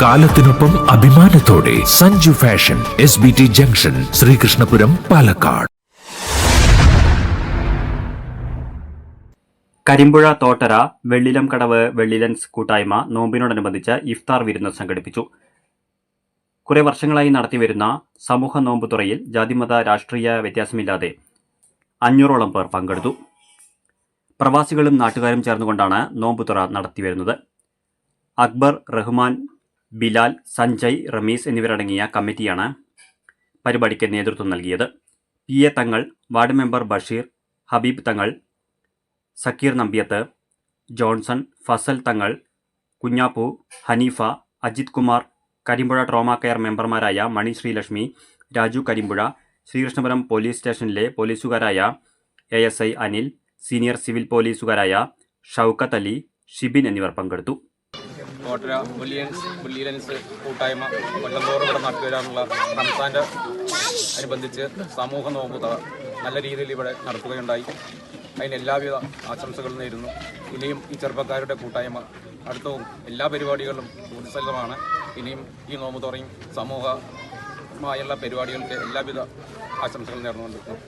കാലത്തിനൊപ്പം അഭിമാനത്തോടെ Sanju fashion S B T junction Sreekrishnapuram Palakkad. Karimpuzha Thottara Vellilam Kadavu വെള്ളിലൻസ് കൂട്ടായ്മ നോമ്പിനോടനുബന്ധിച്ച് ഇഫ്താർ വിരുന്ന് സംഘടിപ്പിച്ചു. കുറെ വർഷങ്ങളായി നടത്തിവരുന്ന സമൂഹ നോമ്പ് തുറയിൽ ജാതിമത രാഷ്ട്രീയ വ്യത്യാസമില്ലാതെ അഞ്ഞൂറോളം പേർ പങ്കെടുത്തു. പ്രവാസികളും നാട്ടുകാരും ചേർന്നുകൊണ്ടാണ് നോമ്പ് തുറ നടത്തിവരുന്നത്. അക്ബർ റഹ്മാൻ ബിലാൽ സഞ്ജയ് റമീസ് എന്നിവരടങ്ങിയ കമ്മിറ്റിയാണ് പരിപാടിക്ക് നേതൃത്വം നൽകിയത്. P. A. Thangal ward member Basheer Habeeb Thangal Sakkeer Nambyath Johnson Fasal Thangal Kunjappu Haneefa Ajith Kumar Karimpuzha trauma care മെമ്പർമാരായ മണി ശ്രീലക്ഷ്മി രാജു കരിമ്പുഴ ശ്രീകൃഷ്ണപുരം പോലീസ് സ്റ്റേഷനിലെ പോലീസുകാരായ A. S. I. Anil senior civil പോലീസുകാരായ Shoukath Ali Shibin എന്നിവർ പങ്കെടുത്തു. കോട്ടര ബുല്ലിയൻസ് ബുല്ലിയൻസ് കൂട്ടായ്മ കൊല്ലന്തോറും ഇവിടെ നടത്തുവരാനുള്ള റംസാന്റെ അനുബന്ധിച്ച് സമൂഹ നോമ്പുത നല്ല രീതിയിൽ ഇവിടെ നടത്തുകയുണ്ടായി. അതിന് എല്ലാവിധ ആശംസകളും നേരുന്നു. ഇനിയും ഈ ചെറുപ്പക്കാരുടെ കൂട്ടായ്മ അടുത്തവും എല്ലാ പരിപാടികളും ഊർജസ്വലമാണ്. ഇനിയും ഈ നോമ്പ് തുറയും സമൂഹമായുള്ള പരിപാടികൾക്ക് എല്ലാവിധ ആശംസകളും നേർന്നുകൊണ്ടിരിക്കുന്നു.